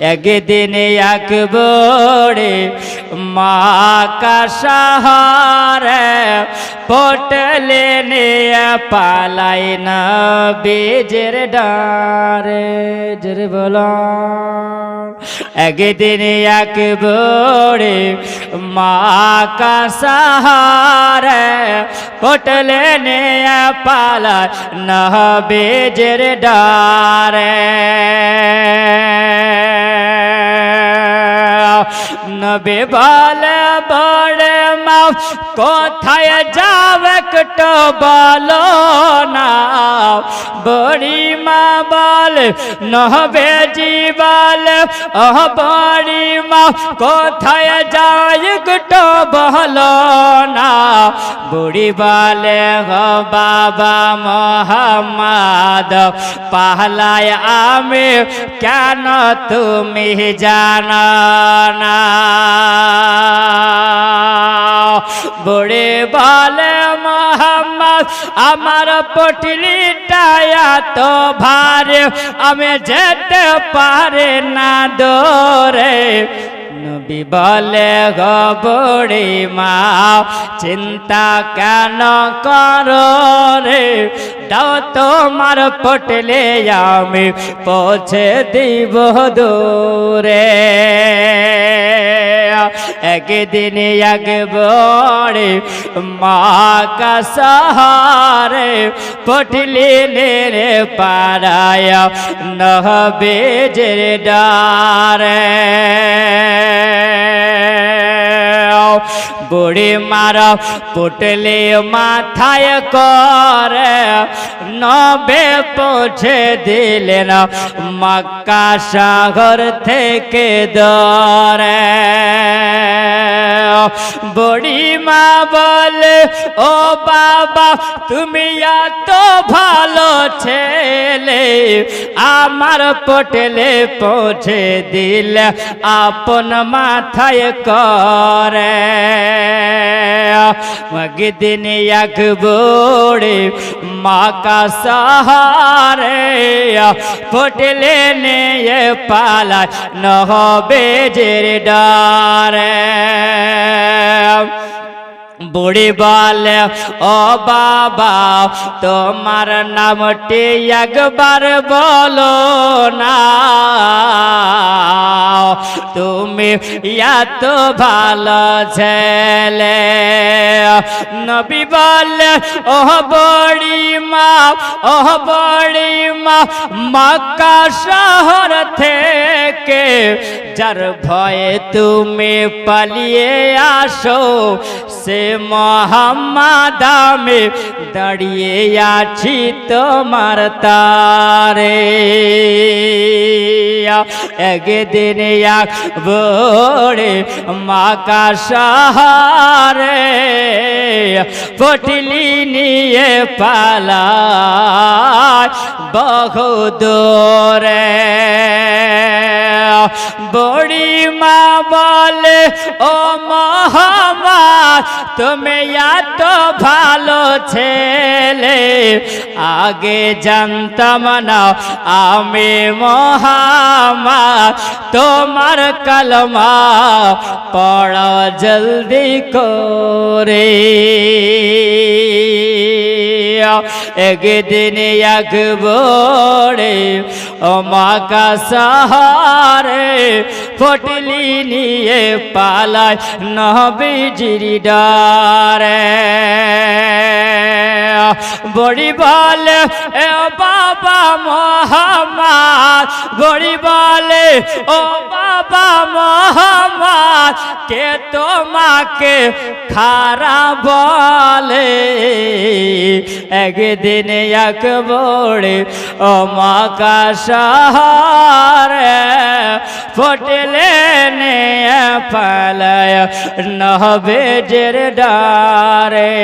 একদিন একবরে মা কাশাহারে পটলে নিয়ে পালাই না বীজের ডারে। জোরে বলো। একদিন একবরে মা কাশাহারে পটলে নিয়ে পালাই না বীজের ডারে। নবে বলে বড়ে মা কোথায় যাও একটু বলো না। বড়ি মা বল নহবে জীবল, ওহ বড়ি মা, কোথায় যাও একটু বলো না। বুড়ি বলে, গো বাবা মোহাম্মদ, পাহলায় আমি কেন তুমি জানো বুড়ি বলে, মোহাম্মদ, আমার পটলিটা এত ভারে, আমি যেতে পারে না দৌড়ে নবী বলে, গো বুড়ি মা, চিন্তা কেন করো রে? দাও তোমার পটলে আমি পৌঁছে দিব দূরে। একদিন একবার মা কাসারে পটলি রে পারায় নহবে বেজের ডারে। বুড়ি মার পুটলি মাথায় করে নবে পৌঁছে দিলেন মক্কা সাগর থেকে দরে। বুড়ি মা বলে, ও বাবা, তুমি এত ভালো ছেলে, আমার পটেলে পৌঁছে দিলে, আপন মাথায় করে। মগদিন একবোড়ে মা কা সাহারে ফুটলে নিয়ে পালা নহ বেজের ডারে। বুড়ি বলে, ও বাবা, তোমার নামটি একবার বলো না। তুমি এত ভালো ছেলে। নবী বলে ও বড়ি মা ও বড়ি মা, মক্কা শহর থেকে যার ভয়ে তুমি পালিয়ে আসো সে মোহাম্মদ আমি দাঁড়িয়ে আছি তোমার তারে একদিন এক বড়ে মাকা সাহারে পটলি নিয়ে পালা বহু দূরে বড়ি মা বলে, ও মহামার তুমি এত ভালো ছেলে। আগে জানতাম না আমি মহামার তোমার কলমা পড়া জলদি করে। একদিন এক বড়ে ও মা কা সাহারে ফটলি নিয়ে পালায় নবীজির ডারে। বড়ি বলে বাবা মোহাম্মদ বড়ি বলে, ও বাবা মোহাম্মদ কে তোমাকে খারা বলে? একদিন এক বড়ে ও মা কা সাহারে ফটলে নে পালায় নহবে জের ডারে